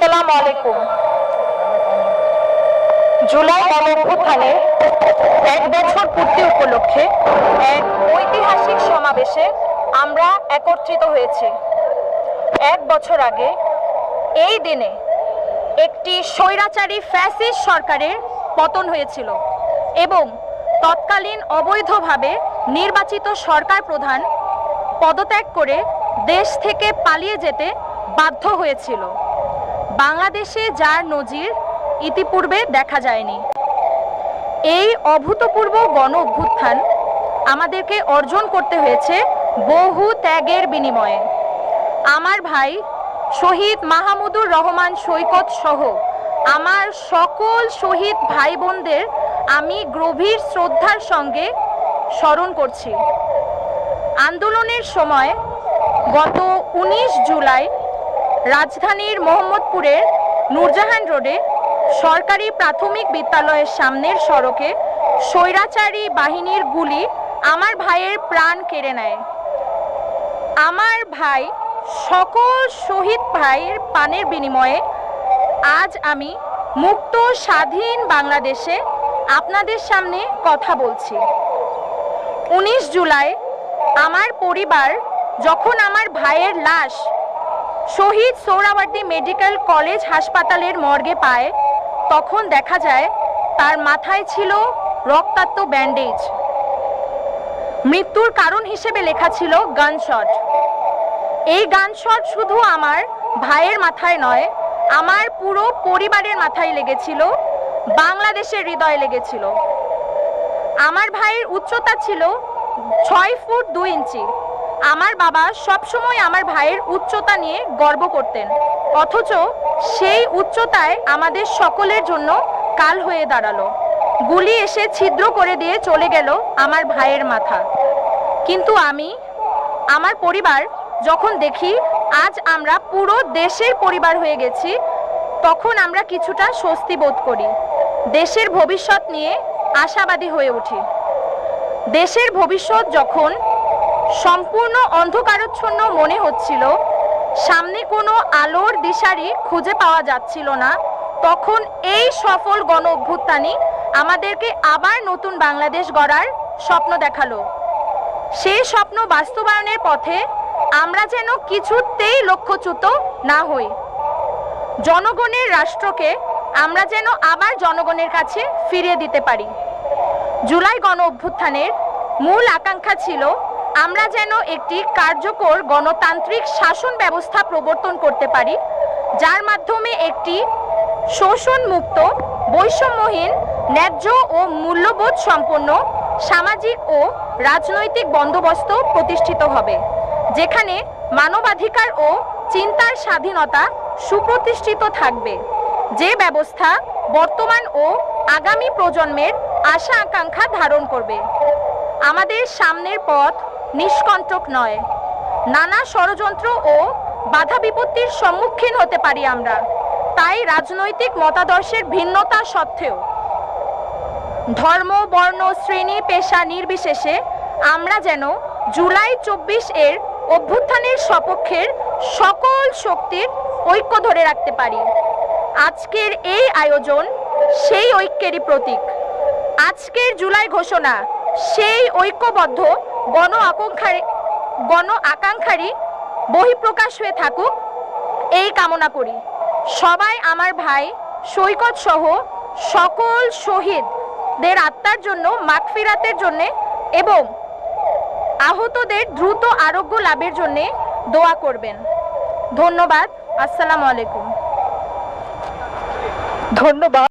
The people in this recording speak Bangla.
আসসালামু আলাইকুম। জুলাই গণঅভ্যুত্থানের এক বছর পূর্তি উপলক্ষে এক ঐতিহাসিক সমাবেশে আমরা একত্রিত হয়েছি। এক বছর আগে এই দিনে একটি স্বৈরাচারী ফ্যাসিস্ট সরকারের পতন হয়েছিল এবং তৎকালীন অবৈধভাবে নির্বাচিত সরকার প্রধান পদত্যাগ করে দেশ থেকে পালিয়ে যেতে বাধ্য হয়েছিল। বাংলাদেশে যার নজির ইতিপূর্বে দেখা যায়নি। এই অভূতপূর্ব গণ অভ্যুত্থান আমাদেরকে অর্জন করতে হয়েছে বহু ত্যাগের বিনিময়ে। আমার ভাই শহীদ মাহমুদুর রহমান সৈকত সহ আমার সকল শহীদ ভাই বোনদের আমি গভীর শ্রদ্ধার সঙ্গে স্মরণ করছি। আন্দোলনের সময় গত উনিশ জুলাই রাজধানীর মোহাম্মদপুরের নূরজাহান রোডে সরকারি প্রাথমিক বিদ্যালয়ের সামনের সড়কে স্বৈরাচারী বাহিনীর গুলি আমার ভাইয়ের প্রাণ কেড়ে নেয়। আমার ভাই সকল শহীদ ভাইয়ের পানের বিনিময়ে আজ আমি মুক্ত স্বাধীন বাংলাদেশে আপনাদের সামনে কথা বলছি। উনিশ জুলাই আমার পরিবার যখন আমার ভাইয়ের লাশ শহীদ সোহরাওয়ার্দী মেডিকেল কলেজ হাসপাতালের মর্গে পায়। তখন দেখা যায়, তার মাথায় ছিল রক্তাক্ত ব্যান্ডেজ। মৃত্যুর কারণ হিসেবে লেখা ছিল গানশট। এই গানশট শুধু আমার ভাইয়ের মাথায় নয়, আমার পুরো পরিবারের মাথায় লেগেছিল, বাংলাদেশের হৃদয়ে লেগেছিল। আমার ভাইয়ের উচ্চতা ছিল ছয় ফুট দুই ইঞ্চি। আমার বাবা সবসময় আমার ভাইয়ের উচ্চতা নিয়ে গর্ব করতেন। অথচ সেই উচ্চতায় আমাদের সকলের জন্য কাল হয়ে দাঁড়াল। গুলি এসে ছিদ্র করে দিয়ে চলে গেল আমার ভাইয়ের মাথা। কিন্তু আমি, আমার পরিবার যখন দেখি আজ আমরা পুরো দেশের পরিবার হয়ে গেছি, তখন আমরা কিছুটা স্বস্তি বোধ করি। দেশের ভবিষ্যৎ নিয়ে আশাবাদী হয়ে উঠি। দেশের ভবিষ্যৎ যখন সম্পূর্ণ অন্ধকারচ্ছন্ন মনে হচ্ছিল। সামনে কোনো আলোর দিশারি খুঁজে পাওয়া যাচ্ছিল না। তখন এই সফল গণ অভ্যুত্থানই আমাদেরকে আবার নতুন বাংলাদেশ গড়ার স্বপ্ন দেখাল। সেই স্বপ্ন বাস্তবায়নের পথে আমরা যেন কিছুতেই লক্ষ্যচ্যুত না হই। জনগণের রাষ্ট্রকে আমরা যেন আবার জনগণের কাছে ফিরিয়ে দিতে পারি। জুলাই গণ অভ্যুত্থানের মূল আকাঙ্ক্ষা ছিল আমরা যেন একটি কার্যকর গণতান্ত্রিক শাসন ব্যবস্থা প্রবর্তন করতে পারি, যার মাধ্যমে একটি শোষণমুক্ত, বৈষম্যহীন, ন্যায্য ও মূল্যবোধ সম্পন্ন সামাজিক ও রাজনৈতিক বন্দোবস্ত প্রতিষ্ঠিত হবে, যেখানে মানবাধিকার ও চিন্তার স্বাধীনতা সুপ্রতিষ্ঠিত থাকবে। যে ব্যবস্থা বর্তমান ও আগামী প্রজন্মের আশা আকাঙ্ক্ষা ধারণ করবে। আমাদের সামনের পথ নিষ্কণ্টক নয়। নানা ষড়যন্ত্র ও বাধা বিপত্তির সম্মুখীন হতে পারি আমরা। তাই রাজনৈতিক মতাদর্শের ভিন্নতা সত্ত্বেও। ধর্ম, বর্ণ, শ্রেণি, পেশা নির্বিশেষে আমরা যেন জুলাই চব্বিশ এর অভ্যুত্থানের সপক্ষের সকল শক্তির ঐক্য ধরে রাখতে পারি। আজকের এই আয়োজন সেই ঐক্যেরই প্রতীক। আজকের জুলাই ঘোষণা সেই ঐক্যবদ্ধ গণ আকাঙ্ক্ষার, গণ আকাঙ্ক্ষারই বহিঃপ্রকাশ হয়ে থাকুক, এই কামনা করি। সবাই আমার ভাই, সৈকত সহ সকল শহীদদের আত্মার জন্য মাগফিরাতের জন্যে এবং আহতদের দ্রুত আরোগ্য লাভের জন্যে দোয়া করবেন। ধন্যবাদ। আসসালামু আলাইকুম। ধন্যবাদ।